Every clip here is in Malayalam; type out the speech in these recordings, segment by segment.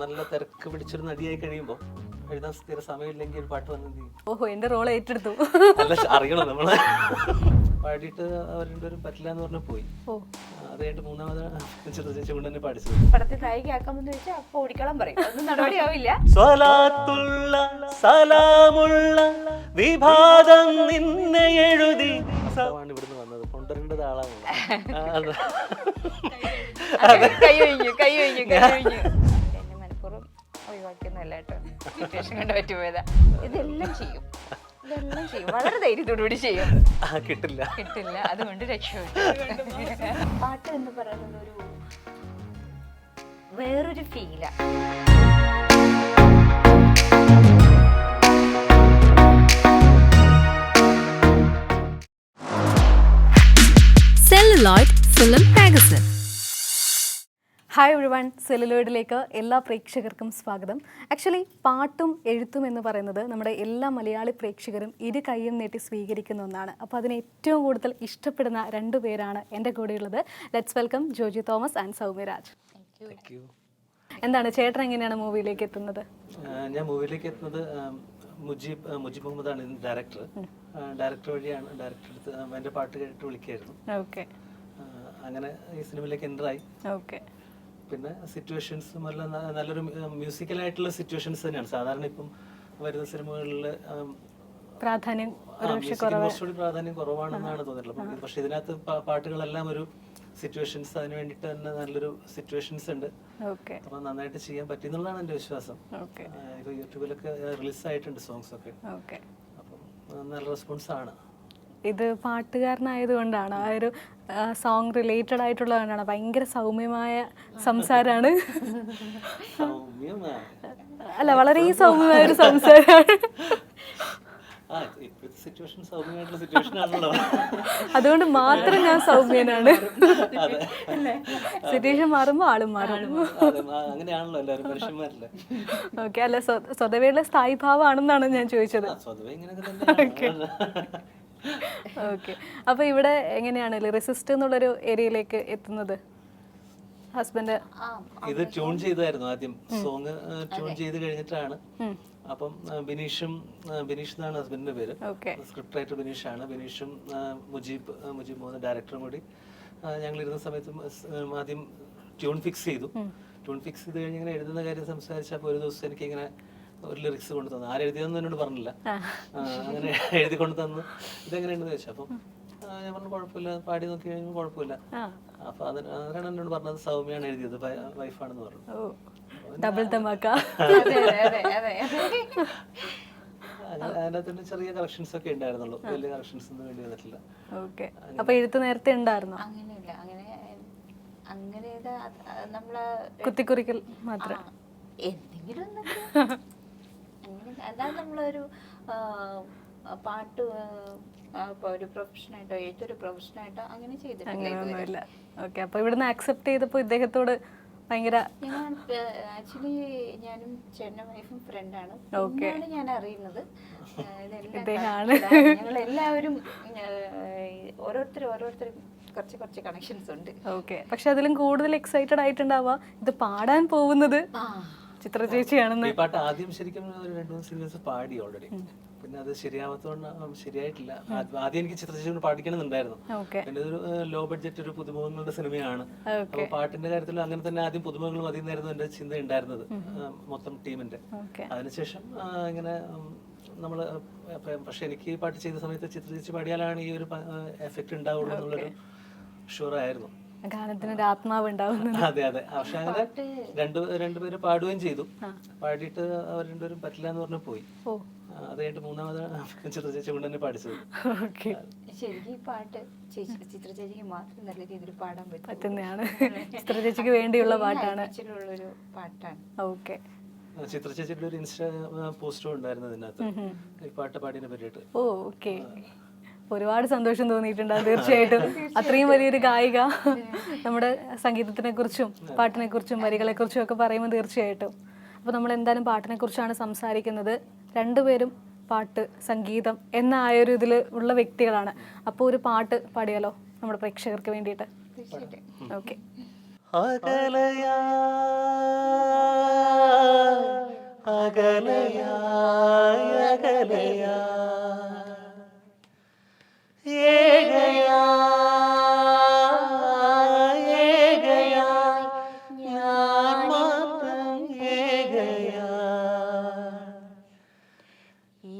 നല്ല തിരക്ക് പിടിച്ചൊരു നടിയായി കഴിയുമ്പോൾ എഴുതാൻ സ്ഥിര സമയമില്ലെങ്കിൽ ഒരു പാട്ട് വന്നു ചെയ്യും? ഓഹോ എന്റെ റോൾ ഏറ്റെടുത്തു. അല്ല അറിയണം നമ്മൾ. പാടിയിട്ട് അവർ രണ്ടുപേരും പറ്റില്ല എന്ന് പറഞ്ഞു പോയി. അത് കഴിഞ്ഞിട്ട് മൂന്നാമത് ചേച്ചി കൊണ്ട് തന്നെ പഠിച്ചത് പടത്തിൽ നായികയാക്കാമെന്ന് വെച്ചാൽ അപ്പൊ ഓടിക്കോളാൻ പറയും. ഒന്നും നടപടിയാവില്ല. സ്വലാത്തുള്ള സലാമുള്ള വിഭാഗം നിന്നെ എഴുതി. ാണ് ഇവിടുന്ന് വന്നത്. കൊണ്ടുവരേണ്ടത് ആളാണ്. കൈ കൈ കൈ ഒഴിവാക്കിയൊന്നുമല്ല കേട്ടോ സിറ്റുവേഷൻ കൊണ്ട് ഇതെല്ലാം ചെയ്യും. ഇതെല്ലാം ചെയ്യും. വളരെ ധൈര്യത്തോടുകൂടി ചെയ്യും. ആ കിട്ടില്ല. കിട്ടില്ല. അതുകൊണ്ട് രക്ഷപ്പെട്ടു. പാട്ട് എന്ന് പറയുന്നത് ഒരു വേറൊരു ഫീലാ celluloid film magazine. Hi one സെല്ലുലോയിഡിലേക്ക് എല്ലാ പ്രേക്ഷകർക്കും സ്വാഗതം. ആക്ച്വലി പാട്ടും എഴുത്തും എന്ന് പറയുന്നത് നമ്മുടെ എല്ലാ മലയാളി പ്രേക്ഷകരും ഇരു കൈയും നീട്ടി സ്വീകരിക്കുന്ന ഒന്നാണ്. അപ്പോൾ അതിനെ ഏറ്റവും കൂടുതൽ ഇഷ്ടപ്പെടുന്ന രണ്ടു പേരാണ് എന്റെ കൂടെയുള്ളത്. Let's welcome Joji Thomas and Soumyaraj. എന്താണ് ചേട്ടൻ എങ്ങനെയാണ് മൂവിയിലേക്ക് എത്തുന്നത്? ഞാൻ മൂവിയിലേക്ക് എത്തുന്നത് മുജീബ് മുജീബ് മുഹമ്മദ് മുജീബ് മുഹമ്മദാണ് ഡയറക്ടർ ഡയറക്ടർ വഴിയാണ് ഡയറക്ടർ എടുത്ത് എന്റെ പാട്ട് കേട്ടിട്ട് വിളിക്കായിരുന്നു ഓക്കെ അങ്ങനെ ഈ സിനിമയിലേക്ക് എന്ററായി ഓക്കെ പിന്നെ സിറ്റുവേഷൻസും എല്ലാം നല്ലൊരു മ്യൂസിക്കലായിട്ടുള്ള സിറ്റുവേഷൻസ് തന്നെയാണ്. സാധാരണ ഇപ്പം വരുന്ന സിനിമകളിൽ പ്രാധാന്യം കുറച്ചുകൂടി പ്രാധാന്യം കുറവാണെന്നാണ് തോന്നിയിട്ടുള്ളത് പക്ഷെ ഇതിനകത്ത് പാട്ടുകളെല്ലാം ഒരു സിറ്റുവേഷൻസ് അതിന് വേണ്ടിട്ട് തന്നെ നല്ലൊരു സിറ്റുവേഷൻസ് ഉണ്ട്. അപ്പൊ നന്നായിട്ട് ചെയ്യാൻ പറ്റി എന്നുള്ളതാണ് എന്റെ വിശ്വാസം യൂട്യൂബിലൊക്കെ റിലീസ് ആയിട്ടുണ്ട് സോങ്സ് ഒക്കെ. അപ്പം നല്ല റെസ്പോൺസ് ആണ്. ഇത് പാട്ടുകാരനായത് കൊണ്ടാണ് ആ ഒരു സോങ് റിലേറ്റഡ് ആയിട്ടുള്ളതാണ് ഭയങ്കര സൗമ്യമായ സംസാരമാണ് സൗമ്യമാണ് അല്ല വളരെ സൗമ്യമായ ഒരു സംസാരമാണ് അതുകൊണ്ട് മാത്രം ഞാൻ സൗമ്യനാണ്. സിറ്റുവേഷൻ മാറുമ്പോൾ ആളും മാറും. അങ്ങനെയാണല്ലോ എല്ലാവരും മനുഷ്യന്മാരല്ലേ ഓക്കെ അല്ല സ്വ- സ്വതവേയുള്ള സ്ഥായി ഭാവമാണെന്നാണ് ഞാൻ ചോദിച്ചത്. സ്വതവേ ഇങ്ങനെയൊക്കെ ഓക്കെ അപ്പോൾ ഇവിടെ എങ്ങനെയാണ് ലിറിസിസ്റ്റ് എന്നുള്ളൊരു ഏരിയയിലേക്ക് എത്തുന്നത്? ഹസ്ബൻഡ് ഇത് ട്യൂൺ ചെയ്തായിരുന്നു ആദ്യം. സോങ് ട്യൂൺ ചെയ്ത് കഴിഞ്ഞിട്ടാണ്. അപ്പം ബിനീഷും ബിനീഷ് എന്നാണ് ഹസ്ബൻഡിന്റെ പേര്. ഓക്കെ സ്ക്രിപ്റ്റ് റൈറ്റർ ബിനീഷ് ആണ് ബിനീഷും മുജീബ് മുജീബ് മോഹൻ ഡയറക്ടറും കൂടി ഞങ്ങൾ ഇരുന്ന സമയത്ത് ആദ്യം ട്യൂൺ ഫിക്സ് ചെയ്തു. ട്യൂൺ ഫിക്സ് ചെയ്ത് കഴിഞ്ഞ് ഇങ്ങനെ എഴുതുന്ന കാര്യം സംസാരിച്ചപ്പോൾ ഒരു ദിവസം എനിക്ക് ഇങ്ങനെ ഒരു ലിറിക്സ് കൊണ്ട് തന്നു. ആരെഴുതിയതെന്ന് എന്നോട് പറഞ്ഞില്ല. അങ്ങനെ എഴുതി കൊണ്ട് തന്നു. ഇതെങ്ങനെയുണ്ടെന്ന് ചോദിച്ചു അപ്പം ഞാൻ പറഞ്ഞു കുഴപ്പമില്ല പാടി നോക്കി കഴിഞ്ഞാൽ കുഴപ്പമില്ല. ആ. അപ്പൊ അതിന് അതിനാണ് എന്നോട് പറഞ്ഞത് സൗമ്യാണ് എഴുതിയത് വൈഫാണെന്ന് പറഞ്ഞു. ഡബിൾ തമാക്ക. അതെ അതെ അതെ അതെ. അതിനകത്ത് ചെറിയ കളക്ഷൻസ് ഒക്കെ ഉണ്ടായിരുന്നുള്ളൂ. വലിയ കളക്ഷൻസ് ഒന്നും വേണ്ടി വന്നിട്ടില്ല. ഓക്കെ. അപ്പോൾ എഴുത്ത് നേരത്തെ ഉണ്ടായിരുന്നോ? അങ്ങനെയില്ല. അങ്ങനെ അങ്ങനെ നമ്മൾ കുത്തിക്കുറിക്കൽ മാത്രം. എന്തെങ്കിലും അല്ലാതെ നമ്മളൊരു പാട്ട് ഒരു പ്രൊഫഷനായിട്ടോ എഴുത്തൊരു പ്രൊഫഷനായിട്ടോ അങ്ങനെ ചെയ്തിട്ടില്ല ഓക്കെ അപ്പോൾ ഇവിടുന്ന് ആക്സെപ്റ്റ് ചെയ്തപ്പോൾ ഇദ്ദേഹത്തോട് ഭയങ്കര ഞാൻ ആക്ച്വലി ഞാനും ചേട്ടനും വൈഫും ഫ്രണ്ടാണ് പിന്നെയാണ് ഞാൻ അറിയുന്നത്. ഇദ്ദേഹമാണ്. ഞങ്ങൾ എല്ലാവരും ഓരോരുത്തർ ഓരോരുത്തരും കുറച്ച് കുറച്ച് കണക്ഷൻസ് ഉണ്ട്. ഓക്കെ പക്ഷെ അതിലും കൂടുതൽ എക്സൈറ്റഡ് ആയിട്ടുണ്ടാവുക ഇത് പാടാൻ പോകുന്നത് ചിത്ര ചേച്ചിയാണെന്ന് ഈ പാട്ട് ആദ്യം ശരിക്കും ഒരു രണ്ട് മൂന്ന് സീരിയൽസ് പാടി ഓൾറെഡി പിന്നെ അത് ശരിയാവാത്തോണ്ട് ശരിയായിട്ടില്ല. ആദ്യം- എനിക്ക് ചിത്രചേച്ചി പാടിക്കണമെന്നുണ്ടായിരുന്നു. പിന്നെ ഒരു ലോ ബഡ്ജറ്റ് ഒരു പുതുമുഖങ്ങളുടെ സിനിമയാണ്. അപ്പൊ പാട്ടിന്റെ കാര്യത്തിൽ അങ്ങനെ തന്നെ ആദ്യം പുതുമുഖങ്ങൾ മതി എന്നായിരുന്നു എന്റെ ചിന്ത ഉണ്ടായിരുന്നത് മൊത്തം ടീമിന്റെ. അതിനുശേഷം ഇങ്ങനെ ഉം, നമ്മൾ പക്ഷെ എനിക്ക് പാട്ട് ചെയ്ത സമയത്ത് ചിത്രചേച്ചി പാടിയാലാണ് ഈ ഒരു എഫക്റ്റ് ഉണ്ടാവുള്ളൂ എന്നുള്ളൊരു ഷുവർ ആയിരുന്നു. ഗാനത്തിന് ഒരു ആത്മാവ് ഉണ്ടാവുന്നു അതെ അതെ. പക്ഷെ അങ്ങനെ രണ്ടു രണ്ടുപേര് പാടുകയും ചെയ്തു. പാടിയിട്ട് അവർ രണ്ടുപേരും പറ്റില്ല എന്ന് പറഞ്ഞു പോയി. ഓ. ആ, അത് കഴിഞ്ഞിട്ട് മൂന്നാമത് ചിത്ര ചേച്ചി കൊണ്ട് തന്നെ പഠിച്ചത് ഓക്കെ. ശരിക്കും ഈ പാട്ട് ചേച്ചി ചിത്ര ചേച്ചിക്ക് മാത്രം നല്ല രീതിയിൽ പാടാൻ പറ്റും പറ്റുന്നതാണ്. ചിത്ര ചേച്ചിക്ക് വേണ്ടിയുള്ള പാട്ടാണ്. ഒരു പാട്ടാണ്. ഓക്കെ. ചിത്ര ചേച്ചിയുടെ ഒരു ഇൻസ്റ്റാ പോസ്റ്റും ഉണ്ടായിരുന്നു അതിനകത്ത് ഈ പാട്ട് പാടിയതിനെ പറ്റിയിട്ട്. Oh okay. ഒരുപാട് സന്തോഷം തോന്നിയിട്ടുണ്ട് തീർച്ചയായിട്ടും. അത്രയും വലിയൊരു ഗായിക നമ്മുടെ സംഗീതത്തിനെ കുറിച്ചും പാട്ടിനെ കുറിച്ചും വരികളെ കുറിച്ചും ഒക്കെ പറയുമ്പോൾ തീർച്ചയായിട്ടും. അപ്പോൾ നമ്മൾ എന്തായാലും പാട്ടിനെ കുറിച്ചാണ് സംസാരിക്കുന്നത്. രണ്ടുപേരും പാട്ട് സംഗീതം എന്ന ആ ഒരു ഇതിൽ ഉള്ള വ്യക്തികളാണ്. അപ്പോൾ ഒരു പാട്ട് പാടിയാലോ നമ്മുടെ പ്രേക്ഷകർക്ക് വേണ്ടിയിട്ട്? ഓക്കെ. അകലയാ അകലയാ. ഏകയാ ഞാൻ മാത്രം ഏകയാ ഈ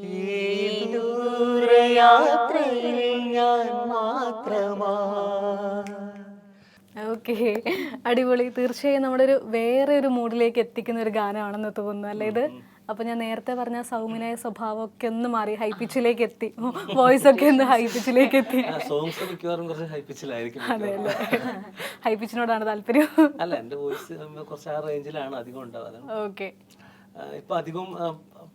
ദൂരയാത്രയിൽ ഞാൻ മാത്രമാ. ഓക്കെ. അടിപൊളി. തീർച്ചയായും നമ്മുടെ ഒരു വേറെ ഒരു മൂഡിലേക്ക് എത്തിക്കുന്ന ഒരു ഗാനമാണെന്ന് തോന്നുന്നു അല്ലേ ഇത്? അപ്പൊ ഞാൻ നേരത്തെ പറഞ്ഞ സൗമ്യനായ സ്വഭാവമൊക്കെ ഒന്ന് മാറി ഹൈ പിച്ചിലേക്ക് എത്തി. വോയിസ് ഒക്കെ ഒന്ന് ഹൈ പിച്ചിലേക്ക് എത്തി സോങ്സ് മിക്കവാറും കുറച്ച് അതെ അല്ലേ? ഹൈ പിച്ചിനോടാണ് താല്പര്യം. അല്ല എന്റെ വോയിസ് കുറച്ച് ആ റേഞ്ചിലാണ് അധികം ഉണ്ടാവുക. ഓക്കെ. ഇപ്പൊ അധികം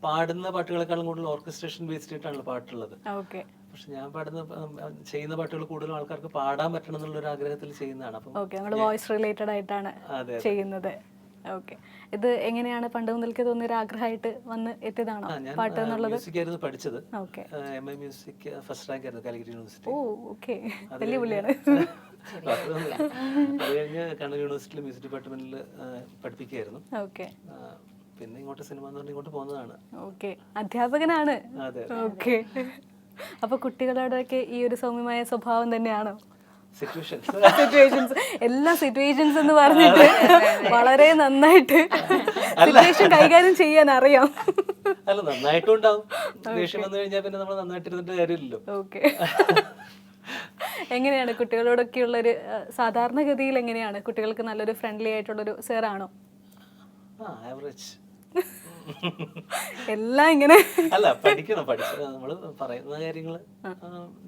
പാടുന്ന പാട്ടുകളെക്കാളും കൂടുതൽ ഓർക്കസ്ട്രേഷൻ ബേസ്ഡ് ആയിട്ടാണല്ലോ പാട്ടുള്ളത്. ഓക്കെ. പക്ഷെ ഞാൻ പാടുന്ന ചെയ്യുന്ന പാട്ടുകൾ കൂടുതലും ആൾക്കാർക്ക് പാടാൻ പറ്റണം എന്നുള്ള ഒരു ആഗ്രഹത്തിൽ ചെയ്യുന്നതാണ്. അപ്പം വോയിസ് റിലേറ്റഡ് ആയിട്ടാണ് ചെയ്യുന്നത്. ഓക്കെ. ഇത് എങ്ങനെയാണ് പണ്ട് മുതൽക്ക് തോന്നിയ ഒരു ആഗ്രഹമായിട്ട് വന്ന് എത്തിയതാണോ പാട്ട് എന്നുള്ളത്? ആയിരുന്നു പഠിച്ചത്. M A music first rank ആയിരുന്നു കാലിക്കറ്റ് യൂണിവേഴ്സിറ്റി. ഓ ഓക്കെ. വലിയ പുള്ളിയാണ്. അത് കഴിഞ്ഞ് കണ്ണൂർ യൂണിവേഴ്സിറ്റിയിൽ മ്യൂസിക് ഡിപ്പാർട്ട്മെന്റിൽ പഠിപ്പിക്കുകയായിരുന്നു. ഓക്കെ. പിന്നെ ഇങ്ങോട്ട് സിനിമ എന്ന് പറഞ്ഞ് ഇങ്ങോട്ട് പോകുന്നതാണ്. ഓക്കെ. അധ്യാപകനാണ്. അതെ. ഓക്കെ. അപ്പൊ കുട്ടികളോടൊക്കെ ഈ ഒരു സൗമ്യമായ സ്വഭാവം തന്നെയാണോ? സിറ്റുവേഷൻസ് എല്ലാ സിറ്റുവേഷൻസ് എന്ന് പറഞ്ഞിട്ട് വളരെ നന്നായിട്ട് സിറ്റുവേഷൻ കൈകാര്യം ചെയ്യാൻ അറിയാം. അല്ല നന്നായിട്ടും ഉണ്ടാവും ദേഷ്യം വന്നു കഴിഞ്ഞാൽ പിന്നെ നമ്മൾ നന്നായിട്ടിരുന്നിട്ട് കാര്യമില്ലല്ലോ. ഓക്കെ എങ്ങനെയാണ് കുട്ടികളോടൊക്കെയുള്ള ഒരു സാധാരണഗതിയിൽ എങ്ങനെയാണ് കുട്ടികൾക്ക് നല്ലൊരു ഫ്രണ്ട്ലി ആയിട്ടുള്ളൊരു സാറാണോ ആവറേജ് എല്ലാം ഇങ്ങനെ. അല്ല പഠിക്കണം പഠിച്ച നമ്മൾ പറയുന്ന കാര്യങ്ങൾ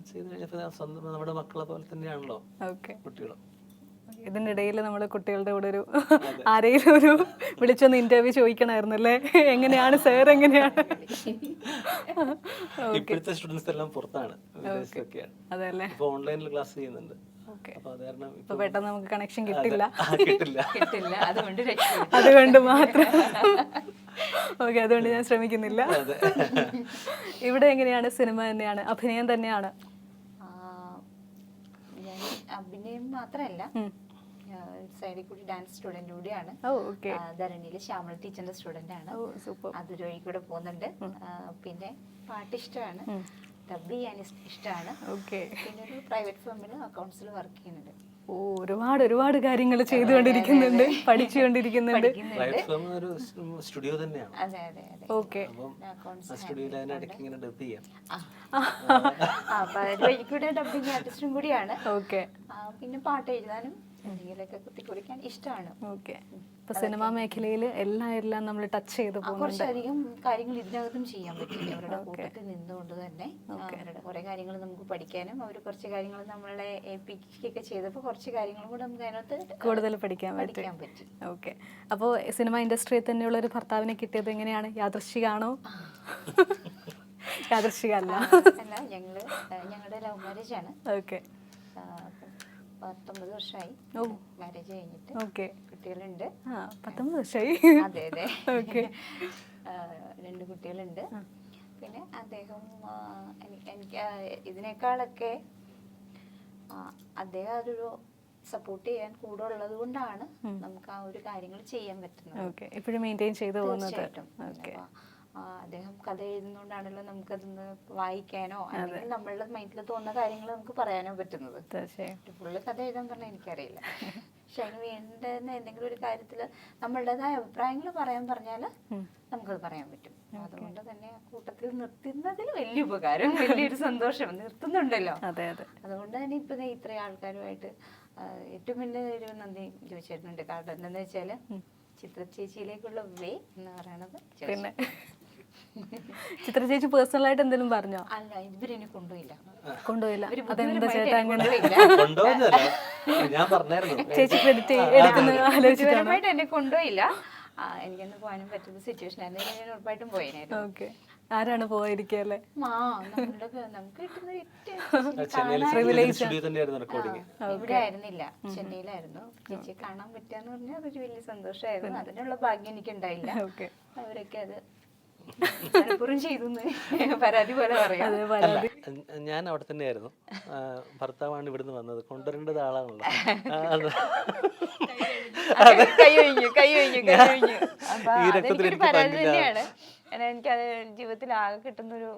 ചെയ്തു കഴിഞ്ഞപ്പോ സ്വന്തം നമ്മുടെ മക്കളെ പോലെ തന്നെയാണല്ലോ കുട്ടികളും. ഇതിന്റെ ഇടയിൽ നമ്മൾ കുട്ടികളുടെ കൂടെ ഒരു ആരെങ്കിലും ഒരു വിളിച്ചൊന്ന് ഇന്റർവ്യൂ ചോദിക്കണമായിരുന്നു അല്ലേ എങ്ങനെയാണ് സാർ എങ്ങനെയാണ്? ഇപ്പോഴത്തെ സ്റ്റുഡൻസ് എല്ലാം പുറത്താണ് അതെ അല്ലേ? ഓൺലൈനിൽ ക്ലാസ് ചെയ്യുന്നുണ്ട്. ഇപ്പൊ പെട്ടെന്ന് നമുക്ക് കണക്ഷൻ കിട്ടില്ല. കിട്ടില്ല. കിട്ടില്ല. അതുകൊണ്ട് അതുകൊണ്ട് മാത്രം. ഓക്കെ അതുകൊണ്ട് ഞാൻ ശ്രമിക്കുന്നില്ല. അതെ ഇവിടെ എങ്ങനെയാണ് സിനിമ തന്നെയാണ്? അഭിനയം തന്നെയാണ്? ആ, ഞാൻ അഭിനയം മാത്രമല്ല. സൈഡിൽ കൂടി ഡാൻസ് സ്റ്റുഡന്റ് കൂടിയാണ്. ധരണിയിലെ ശ്യാമള ടീച്ചറിന്റെ സ്റ്റുഡന്റ് ആണ്. Oh super. അതൊരു വഴി കൂടെ പോകുന്നുണ്ട് പിന്നെ പാട്ട് ഇഷ്ടമാണ് ഡബ് ചെയ്യാൻ ഇഷ്- ഇഷ്ടമാണ് ഓക്കെ. പിന്നെ ഒരു പ്രൈവറ്റ് ഫേമിൽ അക്കൗണ്ട്സിൽ വർക്ക് ചെയ്യുന്നുണ്ട്. ഓ ഒരുപാട് ഒരുപാട് കാര്യങ്ങൾ ചെയ്തുകൊണ്ടിരിക്കുന്നുണ്ട് പഠിച്ചുകൊണ്ടിരിക്കുന്നുണ്ട് പ്രൈവറ്റ് ഫേം ഒരു സ്റ്റുഡിയോ തന്നെയാണ്. അതെ അതെ അതെ. ഓക്കെ. അപ്പം അക്കൗണ്ട്സ് ആ സ്റ്റുഡിയോയിൽ അതിനിടയ്ക്ക് ഇങ്ങനെ ഡബ് ആ. ആ, അപ്പൊ ഒരു വഴി കൂടെ ഡബിങ് ആർട്ടിസ്റ്റും കൂടിയാണ്. ഓക്കെ. പിന്നെ പാട്ട് എഴുതാനും എന്തെങ്കിലുമൊക്കെ കുത്തിക്കുറിക്കാൻ ഇഷ്ടമാണ് ഓക്കെ. ഇപ്പൊ സിനിമാ മേഖലയിൽ എല്ലാം എല്ലാം നമ്മൾ ടച്ച് ചെയ്ത് കുറച്ചധികം കാര്യങ്ങൾ ഇതിനകത്തും ചെയ്യാൻ പറ്റില്ല. അവരുടെ കൂട്ടത്തിൽ നിന്നുകൊണ്ട് തന്നെ. അവരുടെ കുറെ കാര്യങ്ങൾ നമുക്ക് പഠിക്കാനും അവർ കുറച്ച് കാര്യങ്ങൾ നമ്മളെ ഏൽപ്പിക്കുകയൊക്കെ ചെയ്തപ്പോൾ കുറച്ച് കാര്യങ്ങൾ കൂടെ നമുക്ക് അതിനകത്ത് കൂടുതൽ പഠിക്കാൻ പറ്റും. പഠിക്കാൻ പറ്റും. ഓക്കെ അപ്പോൾ സിനിമ ഇൻഡസ്ട്രിയിൽ തന്നെയുള്ള ഒരു ഭർത്താവിനെ കിട്ടിയത് എങ്ങനെയാണ്? യാദൃശ്ചികാണോ? യാദൃശ്ചികല്ല. അല്ല ഞങ്ങൾ ഞങ്ങളുടെ ലവ് മാരേജ് ആണ്. ഓക്കെ പത്തൊമ്പത് വർഷമായി. മാരേജ് കഴിഞ്ഞിട്ട് ഓക്കെ. കുട്ടികളുണ്ട്. പത്തൊമ്പത് വർഷമായി അതെ അതെ. ഓക്കെ. രണ്ട് കുട്ടികളുണ്ട്. പിന്നെ അദ്ദേഹം എനിക്ക് ഇതിനേക്കാളൊക്കെ അദ്ദേഹം അതൊരു സപ്പോർട്ട് ചെയ്യാൻ കൂടെ ഉള്ളത് കൊണ്ടാണ് നമുക്ക് ആ ഒരു കാര്യങ്ങൾ ചെയ്യാൻ പറ്റുന്നത്. ഇപ്പോഴും മെയിന്റെയിൻ ചെയ്തു പോകുന്നത്. അദ്ദേഹം കഥ എഴുതുന്നോണ്ടാണല്ലോ നമുക്കതൊന്ന് വായിക്കാനോ അല്ലെങ്കിൽ നമ്മളുടെ മൈൻഡിൽ തോന്നുന്ന കാര്യങ്ങൾ നമുക്ക് പറയാനോ പറ്റുന്നത്. തീർച്ചയായും. ഫുള്ള് കഥ എഴുതാൻ പറഞ്ഞാൽ എനിക്കറിയില്ല. പക്ഷെ അതിന് വേണ്ടുന്ന എന്തെങ്കിലും ഒരു കാര്യത്തിൽ നമ്മളുടേതായ അഭിപ്രായങ്ങൾ പറയാൻ പറഞ്ഞാൽ നമുക്കത് പറയാൻ പറ്റും. അതുകൊണ്ട് തന്നെ കൂട്ടത്തിൽ നിർത്തുന്നതിൽ വലിയ ഉപകാരം വലിയൊരു സന്തോഷം നിർത്തുന്നുണ്ടല്ലോ. അതെ അതെ. അതുകൊണ്ട് തന്നെ ഇപ്പൊ ഇത്രയും ആൾക്കാരുമായിട്ട് ഏറ്റവും വലിയ ഒരു നന്ദി ചോദിച്ചിട്ടുണ്ട് കാരണം എന്താണെന്ന് വെച്ചാൽ ചിത്ര ചേച്ചിയിലേക്കുള്ള വേ എന്ന് പറയണത് ചോദിച്ചു. പിന്നെ ചിത്ര ചേച്ചി പേഴ്സണൽ ആയിട്ട് എന്തെങ്കിലും പറഞ്ഞോ? അല്ല ഇവരെന്നെ കൊണ്ടുപോയില്ല. കൊണ്ടുപോയില്ല. അതെന്താ ചേട്ടാ എന്നെ അങ്ങനെ? ഞാൻ പറഞ്ഞായിരുന്നു. ചേച്ചി ക്രെഡിറ്റ് എടുക്കുന്ന എന്നെ കൊണ്ടുപോയില്ല. എനിക്കൊന്ന് പോകാനും പറ്റുന്ന സിറ്റുവേഷൻ ആയിരുന്നു. ഞാൻ ഉറപ്പായിട്ടും പോയേനായിരുന്നു. ഓക്കെ. ആരാണ് പോയിരിക്കല്ലേ ഇവിടെ ആയിരുന്നില്ല. ചെന്നൈയിലായിരുന്നു. ചേച്ചിയെ കാണാൻ പറ്റുകയെന്ന് പറഞ്ഞാൽ അതൊരു വലിയ സന്തോഷമായിരുന്നു. അതിനുള്ള ഭാഗ്യം എനിക്ക് ഉണ്ടായില്ല ഓക്കെ. അവരൊക്കെ അത് എന്ന് പരാതി പോലെ പറയാം. അതെ പരാതി. ഞാൻ അവിടെ തന്നെയായിരുന്നു. ഭർത്താവാണ് ഇവിടുന്ന് വന്നത്. കൊണ്ടുവരേണ്ടത് ആളാണല്ലോ. ഈ രക്തത്തിൽ എനിക്ക് പങ്കില്ല. എനിക്കത് ജീവിതത്തിൽ ആകെ കിട്ടുന്ന ഒരു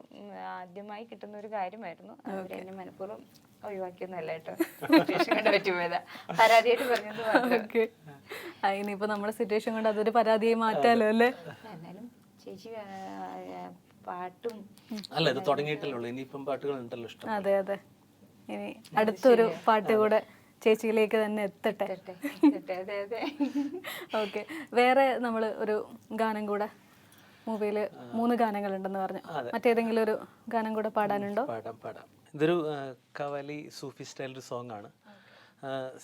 ആദ്യമായി കിട്ടുന്ന ഒരു കാര്യമായിരുന്നു എന്നെ മനഃപൂർവം ഒഴിവാക്കിയൊന്നുമല്ല കേട്ടോ. പരാതിയായിട്ട് പറഞ്ഞത് ഇനിയിപ്പോ നമ്മുടെ സിറ്റുവേഷൻ കൊണ്ട് അതൊരു പരാതിയായി മാറ്റാലോ അല്ലേ? എന്നാലും ചേച്ചി പാട്ടും അല്ല ഇത് തുടങ്ങിയിട്ടല്ലേ? ഉള്ളൂ ഇനിയിപ്പം പാട്ടുകൾ ഉണ്ടല്ലോ ഇഷ്ടം. അതെ അതെ. ഇനി അടുത്തൊരു പാട്ട് കൂടെ ചേച്ചിയിലേക്ക് തന്നെ എത്തട്ടെ? ഓക്കെ. വേറെ നമ്മൾ ഒരു ഗാനം കൂടെ മൂവിയിൽ മൂന്ന് ഗാനങ്ങൾ ഉണ്ടെന്ന് പറഞ്ഞു മറ്റേതെങ്കിലും ഒരു ഗാനം കൂടെ പാടാനുണ്ടോ? പാടാം പാടാം. ഇതൊരു കവലി സൂഫി സ്റ്റൈൽ ഒരു സോങ് ആണ്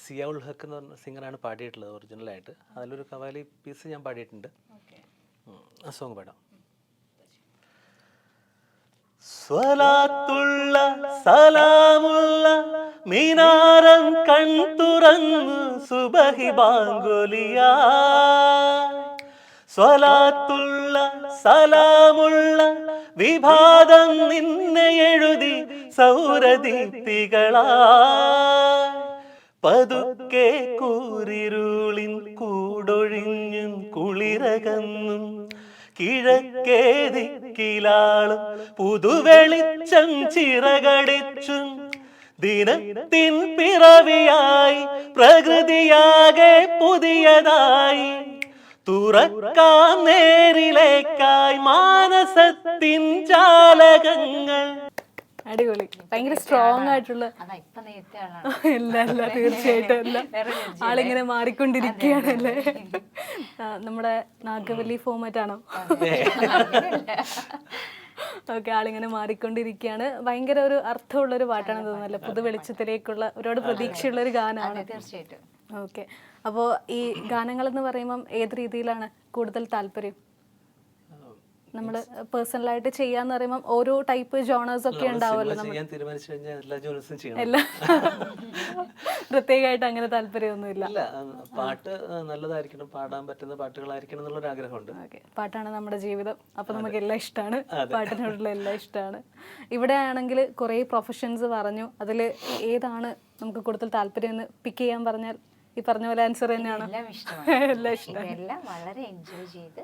സിയാ ഉൽ ഹക്ക് എന്ന് പറഞ്ഞ സിംഗറാണ് പാടിയിട്ടുള്ളത് ഒറിജിനലായിട്ട്. അതിലൊരു കവാലി പീസ് ഞാൻ പാടിയിട്ടുണ്ട്. ആ സോങ് പാടാം. സ്വലാത്തുള്ള സലാമുള്ള മീനാരം കൺ തുറന്നു സുബഹി ബാങ്കുലിയ. സ്വലാത്തുള്ള സലാമുള്ള വിഭാതം നിന്നെ എഴുതി സൗരദീപ്തികളാ. പതുക്കെ കൂരിരുളിൻ കുളിരകന്നും കിഴക്കേ ദിക്കിലാളും പുതുവെളിച്ചം ചിറകടിച്ചും. ദിനത്തിൻ പിറവിയായി പ്രകൃതിയാകെ പുതിയതായി. തുറക്കാം നേരിലേക്കായി മാനസത്തിൻ ജാലകങ്ങൾ അടിപൊളി. ഭയങ്കര സ്ട്രോങ് ആയിട്ടുള്ള ഇല്ല അല്ല. തീർച്ചയായിട്ടും energy ആളിങ്ങനെ മാറിക്കൊണ്ടിരിക്കുകയാണല്ലേ? അല്ലേ നമ്മുടെ നാഗവല്ലി ഫോമാറ്റ് ആണോ? ഓക്കെ ആളിങ്ങനെ മാറിക്കൊണ്ടിരിക്കുകയാണ്. ഭയങ്കര ഒരു അർത്ഥമുള്ള ഒരു പാട്ടാണ് തോന്നുന്നല്ലേ? പുതു വെളിച്ചത്തിലേക്കുള്ള ഒരുപാട് പ്രതീക്ഷയുള്ള ഒരു ഗാനമാണ്. തീർച്ചയായിട്ടും. ഓക്കെ. അപ്പോൾ ഈ ഗാനങ്ങൾ എന്ന് പറയുമ്പം ഏത് രീതിയിലാണ് കൂടുതൽ താല്പര്യം? നമ്മൾ പേഴ്സണലായിട്ട് ചെയ്യാന്ന് പറയുമ്പോൾ ഓരോ ടൈപ്പ് ജോണേഴ്സ് ഒക്കെ ഉണ്ടാവുമല്ലോ ഞാൻ തീരുമാനിച്ചു കഴിഞ്ഞാൽ എല്ലാ ജോണേഴ്സും ചെയ്യണം. എല്ലാ പ്രത്യേകമായിട്ട് അങ്ങനെ താല്പര്യമൊന്നുമില്ല. ഇല്ല പാട്ട് നല്ലതായിരിക്കണം പാടാൻ പറ്റുന്ന പാട്ടുകളായിരിക്കണം എന്നുള്ളൊരു ആഗ്രഹമുണ്ട്. ഓക്കെ പാട്ടാണ് നമ്മുടെ ജീവിതം. അപ്പൊ നമുക്ക് എല്ലാം ഇഷ്ടമാണ് പാട്ടിനോടുള്ള എല്ലാം ഇഷ്ടമാണ് ഇവിടെ ആണെങ്കിൽ കുറേ പ്രൊഫഷൻസ് പറഞ്ഞു. അതിൽ ഏതാണ് നമുക്ക് കൂടുതൽ താല്പര്യം എന്ന് പിക്ക് ചെയ്യാൻ പറഞ്ഞാൽ ഈ പറഞ്ഞ പോലെ ആൻസർ തന്നെയാണ്? എല്ലാം ഇഷ്ടമാണ്. എല്ലാം വളരെ എൻജോയ് ചെയ്ത്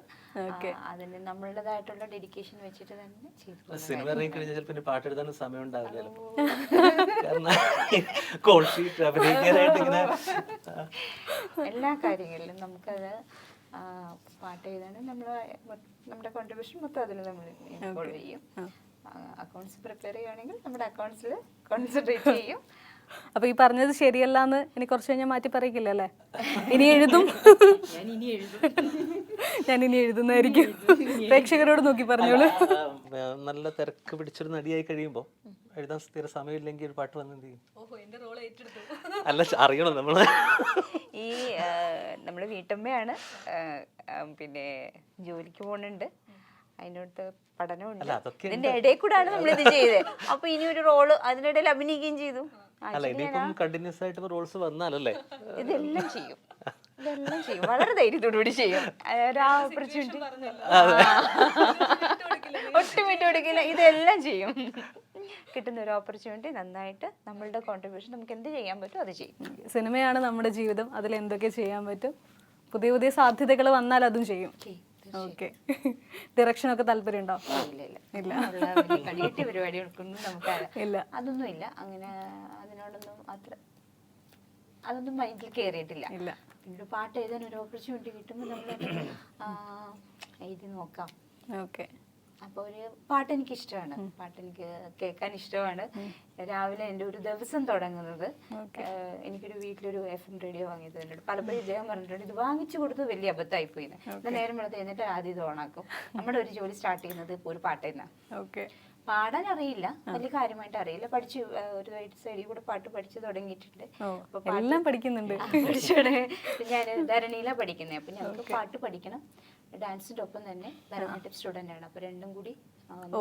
അതിന് നമ്മളുടേതായിട്ടുള്ള ഡെഡിക്കേഷൻ വെച്ചിട്ട് തന്നെ ചെയ്തു സിനിമ ഇറങ്ങി കഴിഞ്ഞാൽ ചിലപ്പോൾ പാട്ട് എഴുതാനും സമയം ഉണ്ടാവില്ല കാരണം കോൾ ഷീറ്റ് അഭിനയിക്കാനായിട്ട് ഇങ്ങനെ എല്ലാ കാര്യങ്ങളിലും നമുക്കത് പാട്ട് എഴുതാനും നമ്മൾ നമ്മുടെ കോൺട്രിബ്യൂഷൻ മൊത്തം അതിൽ നമ്മൾ ഇൻവോൾവ് ചെയ്യും. അക്കൗണ്ട്സ് പ്രിപ്പയർ ചെയ്യുകയാണെങ്കിൽ നമ്മുടെ അക്കൗണ്ട്സിൽ കോൺസെൻട്രേറ്റ് ചെയ്യും. അപ്പൊ ഈ പറഞ്ഞത് ശരിയല്ല എന്ന് ഇനി കുറച്ച് കഴിഞ്ഞാൽ മാറ്റി പറയിക്കില്ല അല്ലേ ഇനി എഴുതും. ഞാൻ ഇനി എഴുതുന്നതായിരിക്കും. പ്രേക്ഷകരോട് നോക്കി പറഞ്ഞോളൂ. നല്ല തിരക്ക് പിടിച്ചൊരു നടിയായി കഴിയുമ്പോൾ എഴുതാൻ സ്ഥിര സമയമില്ലെങ്കിൽ ഒരു പാട്ട് വന്നെന്ത് ചെയ്യും? അല്ല അറിയണം നമ്മൾ. ഈ നമ്മൾ വീട്ടമ്മയാണ്. പിന്നെ ജോലിക്ക് പോകുന്നുണ്ട് അതിനോട്ട് പഠനമുണ്ട്. അല്ല, അതൊക്കെ ഇതിന്റെ ഇടയിൽ കൂടാണ് നമ്മൾ ഇത് ചെയ്തത്. അപ്പൊ ഇനി ഒരു റോൾ അതിനിടയിൽ അഭിനയിക്കുകയും ചെയ്തു. അല്ല ഇനിയിപ്പം കണ്ടിന്യൂസ് ആയിട്ട് റോൾസ് വന്നാലല്ലേ? ഇതെല്ലാം ചെയ്യും. ഇതെല്ലാം ചെയ്യും. വളരെ ധൈര്യത്തോടുകൂടി ചെയ്യും. ആ, ഒരു ഓപ്പർച്യൂണിറ്റി ഒട്ടും വിട്ടു കൊടുക്കില്ല. ഇതെല്ലാം ചെയ്യും. കിട്ടുന്ന ഒരു ഓപ്പർച്യൂണിറ്റി നന്നായിട്ട് നമ്മളുടെ കോൺട്രിബ്യൂഷൻ നമുക്ക് എന്ത് ചെയ്യാൻ പറ്റും അത് ചെയ്യും. സിനിമയാണ് നമ്മുടെ ജീവിതം. അതിൽ എന്തൊക്കെ ചെയ്യാൻ പറ്റും? പുതിയ പുതിയ സാധ്യതകൾ വന്നാൽ അതും ചെയ്യും. ഓക്കെ. ഡിറക്ഷൻ ഒക്കെ താല്പര്യം ഉണ്ടോ ഇല്ല. ഇല്ല ഇല്ല. പരിപാടികൾക്കൊന്നും നമുക്ക് ഇല്ല. അതൊന്നും ഇല്ല അങ്ങനെ അതിനോടൊന്നും അത്ര അതൊന്നും മൈൻഡിൽ കയറിയിട്ടില്ല ഇല്ല. പിന്നെ ഒരു പാട്ട് എഴുതാൻ ഒരു ഓപ്പർച്യൂണിറ്റി കിട്ടുമ്പോൾ നമ്മൾ എഴുതി നോക്കാം. ഓക്കെ അപ്പോൾ ഒരു പാട്ട് എനിക്ക് ഇഷ്ടമാണ് പാട്ട് എനിക്ക് കേൾക്കാൻ ഇഷ്ടമാണ് രാവിലെ എന്റെ ഒരു ദിവസം തുടങ്ങുന്നത്. എനിക്കൊരു വീട്ടിലൊരു എഫ് എം റേഡിയോ വാങ്ങിയത് എന്നോട് പലപ്പോഴും ഇദ്ദേഹം പറഞ്ഞിട്ടുണ്ട് ഇത് വാങ്ങിച്ചു കൊടുത്ത് വലിയ അബദ്ധമായി പോയി എന്നാൽ നേരം വെളുത്ത് എന്നിട്ട് ആദ്യം ഇത് ഓണാക്കും. നമ്മുടെ ഒരു ജോലി സ്റ്റാർട്ട് ചെയ്യുന്നത് ഇപ്പോൾ ഒരു പാട്ട് തന്നെയാണ് ഓക്കെ. പാടാൻ അറിയില്ല വലിയ കാര്യമായിട്ട് അറിയില്ല പഠിച്ച് ഒരു സൈഡിൽ കൂടെ പാട്ട് പഠിച്ചു തുടങ്ങിയിട്ടുണ്ട്. എല്ലാം പഠിക്കുന്നുണ്ട്. പഠിച്ചു ഞാൻ ധരണിയിലാണ് പഠിക്കുന്നത് അപ്പൊ ഞങ്ങൾക്ക് പാട്ട് പഠിക്കണം. ഡാൻസിന്റെ ഒപ്പം തന്നെ ഭരതനാട്യം സ്റ്റുഡന്റ് ആണ് അപ്പൊ രണ്ടും കൂടി ഓ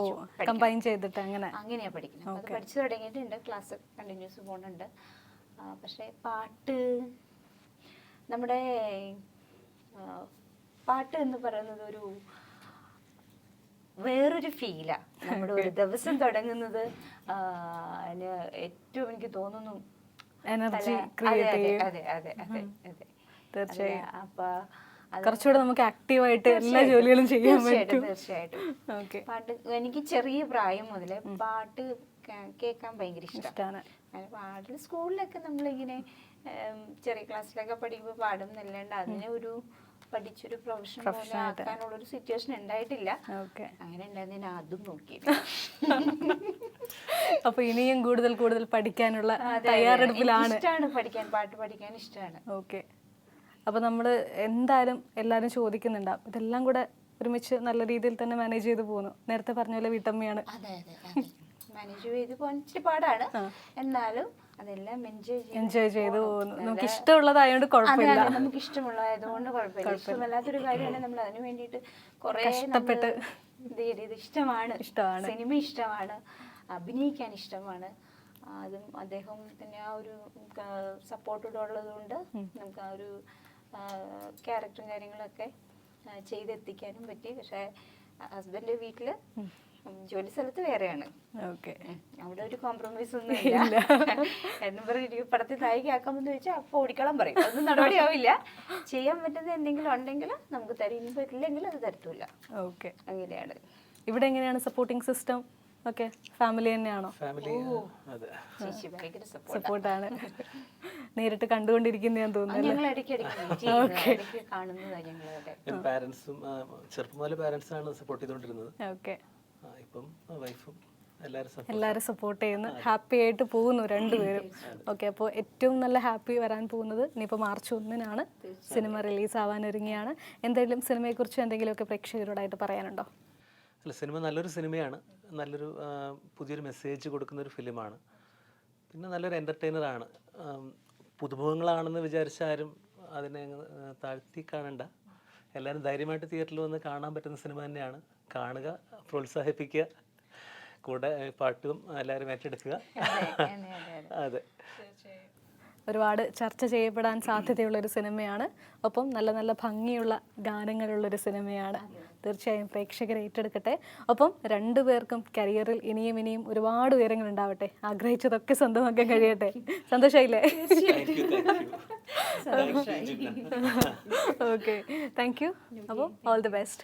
കമ്പൈൻ ചെയ്തിട്ട് അങ്ങനെ. അങ്ങനെയാ പഠിക്കുന്നത്. അത് പഠിച്ചു തുടങ്ങിയിട്ടുണ്ട്. ക്ലാസ് കണ്ടിന്യൂസ് പോകുന്നുണ്ട് പക്ഷെ പാട്ട് നമ്മുടെ പാട്ട് എന്ന് പറയുന്നത് ഒരു വേറൊരു ഫീലാ. നമ്മുടെ ഒരു ദിവസം തുടങ്ങുന്നത് അതിന് ഏറ്റവും എനിക്ക് തോന്നുന്നു എനർജി അതെ, അതെ അതെ അതെ. അതെ, അപ്പൊ കുറച്ചുകൂടെ നമുക്ക് ആക്റ്റീവായിട്ട് എല്ലാ ജോലികളും ചെയ്യാൻ പറ്റും. തീർച്ചയായിട്ടും. പാട്ട് എനിക്ക് ചെറിയ പ്രായം മുതലേ പാട്ട് കേൾക്കാൻ ഭയങ്കര ഇഷ്ടമാണ് പാട്ടിൽ സ്കൂളിലൊക്കെ നമ്മളിങ്ങനെ ചെറിയ ക്ലാസ്സിലൊക്കെ പഠിക്കുമ്പോൾ പാടും എന്നല്ലാണ്ട് അതിനെ ഒരു പഠിച്ചൊരു പ്രൊഫഷൻ പോലെ ആക്കാനുള്ള ഒരു സിറ്റുവേഷൻ ഉണ്ടായിട്ടില്ല. അങ്ങനെ ഉണ്ടായിരുന്നു ഞാൻ അതും നോക്കി അപ്പൊ ഇനിയും കൂടുതൽ കൂടുതൽ പഠിക്കാനുള്ള തയ്യാറെടുപ്പിലാണ്. ഇഷ്ടമാണ് പഠിക്കാൻ പാട്ട് പഠിക്കാൻ ഇഷ്ടമാണ് ഓക്കെ. അപ്പോൾ നമ്മൾ എന്തായാലും എല്ലാവരും ചോദിക്കുന്നുണ്ടാവും ഇതെല്ലാം കൂടെ ഒരുമിച്ച് നല്ല രീതിയിൽ തന്നെ മാനേജ് ചെയ്ത് പോകുന്നു നേരത്തെ പറഞ്ഞ പോലെ വീട്ടമ്മയാണ്. മാനേജ് ചെയ്ത് പോകാൻ ഇച്ചിരി പാടാണ്. എന്നാലും അതെല്ലാം എൻജോയ് എൻജോയ് ചെയ്ത് പോകുന്നു നമുക്ക് ഇഷ്ടമുള്ളതായതുകൊണ്ട് കുഴപ്പമില്ല. നമുക്ക് ഇഷ്ടമുള്ളതായതുകൊണ്ട് കുഴപ്പമില്ല. ഇഷ്ടമല്ലാത്തൊരു കാര്യമാണ് നമ്മൾ അതിന് വേണ്ടിയിട്ട് കുറെ കഷ്ടപ്പെട്ട് ഇത് ഇഷ്ടമാണ്. ഇഷ്ടമാണ്. സിനിമ ഇഷ്ടമാണ്. അഭിനയിക്കാൻ ഇഷ്ടമാണ്. അതും അദ്ദേഹം തന്നെ ആ ഒരു സപ്പോർട്ടഡ് ഉള്ളത് കൊണ്ട് നമുക്ക് ആ ഒരു ക്യാരക്ടറും കാര്യങ്ങളൊക്കെ ചെയ്തെത്തിക്കാനും പറ്റി. പക്ഷേ ഹസ്ബൻഡ് വീട്ടിൽ ജോലി സ്ഥലത്ത് വേറെയാണ്. ഓക്കെ. അവിടെ ഒരു കോംപ്രമൈസ് ഒന്നും ഇല്ല. എന്നും പറഞ്ഞു പടത്തിൽ നായികയാക്കാമെന്ന് ചോദിച്ചാൽ അപ്പൊ ഓടിക്കളം പറയും. അതൊന്നും നടപടിയാവില്ല. ചെയ്യാൻ പറ്റുന്ന എന്തെങ്കിലും ഉണ്ടെങ്കിൽ നമുക്ക് തരും. ഇനി പറ്റില്ലെങ്കിൽ അത് തരത്തില്ല. ഓക്കെ. അങ്ങനെയാണ്. ഇവിടെ എങ്ങനെയാണ് സപ്പോർട്ടിംഗ് സിസ്റ്റം ഓക്കെ. ഫാമിലി തന്നെയാണോ? ഫാമിലി അതെ. സപ്പോർട്ടാണ്. നേരിട്ട് കണ്ടുകൊണ്ടിരിക്കുന്ന ഞാൻ തോന്നുന്നു ചെറുപ്പം മുതൽ പാരൻസാണ് സപ്പോർട്ട് ചെയ്തുകൊണ്ടിരുന്നത്. ഓക്കെ. ആ, ഇപ്പം വൈഫും എല്ലാവരും സപ്പോർട്ട് എല്ലാവരും സപ്പോർട്ട് ചെയ്യുന്നു. ഹാപ്പി ആയിട്ട് പോകുന്നു രണ്ടുപേരും. ഓക്കെ അപ്പോൾ ഏറ്റവും നല്ല ഹാപ്പി വരാൻ പോകുന്നത് ഇനിയിപ്പോൾ മാർച്ച് ഒന്നിനാണ്. സിനിമ റിലീസ് ആവാൻ ഒരുങ്ങിയാണ് എന്തെങ്കിലും സിനിമയെക്കുറിച്ച് എന്തെങ്കിലുമൊക്കെ പ്രേക്ഷകരോടായിട്ട് പറയാനുണ്ടോ? അല്ല സിനിമ നല്ലൊരു സിനിമയാണ്. നല്ലൊരു പുതിയൊരു മെസ്സേജ് കൊടുക്കുന്ന ഒരു ഫിലിമാണ് പിന്നെ നല്ലൊരു എന്റർടൈനറാണ് പുതുമുഖങ്ങളാണെന്ന് വിചാരിച്ച ആരും അതിനെ താഴ്ത്തി കാണണ്ട. എല്ലാവരും ധൈര്യമായിട്ട് തിയേറ്ററിൽ വന്ന് കാണാൻ പറ്റുന്ന സിനിമ തന്നെയാണ്. കാണുക പ്രോത്സാഹിപ്പിക്കുക കൂടെ പാട്ടും എല്ലാവരും ഏറ്റെടുക്കുക. അതെ ഒരുപാട് ചർച്ച ചെയ്യപ്പെടാൻ സാധ്യതയുള്ള ഒരു സിനിമയാണ്. ഒപ്പം നല്ല നല്ല ഭംഗിയുള്ള ഗാനങ്ങളുള്ള ഒരു സിനിമയാണ്. തീർച്ചയായും പ്രേക്ഷകരെ ഏറ്റെടുക്കട്ടെ. ഒപ്പം രണ്ടു പേർക്കും കരിയറിൽ ഇനിയും ഇനിയും ഒരുപാട് ഉയരങ്ങൾ ഉണ്ടാവട്ടെ ആഗ്രഹിച്ചതൊക്കെ സ്വന്തമാക്കാൻ കഴിയട്ടെ. സന്തോഷമായില്ലേ ഓക്കെ താങ്ക് യു അപ്പോൾ ഓൾ ദി ബെസ്റ്റ്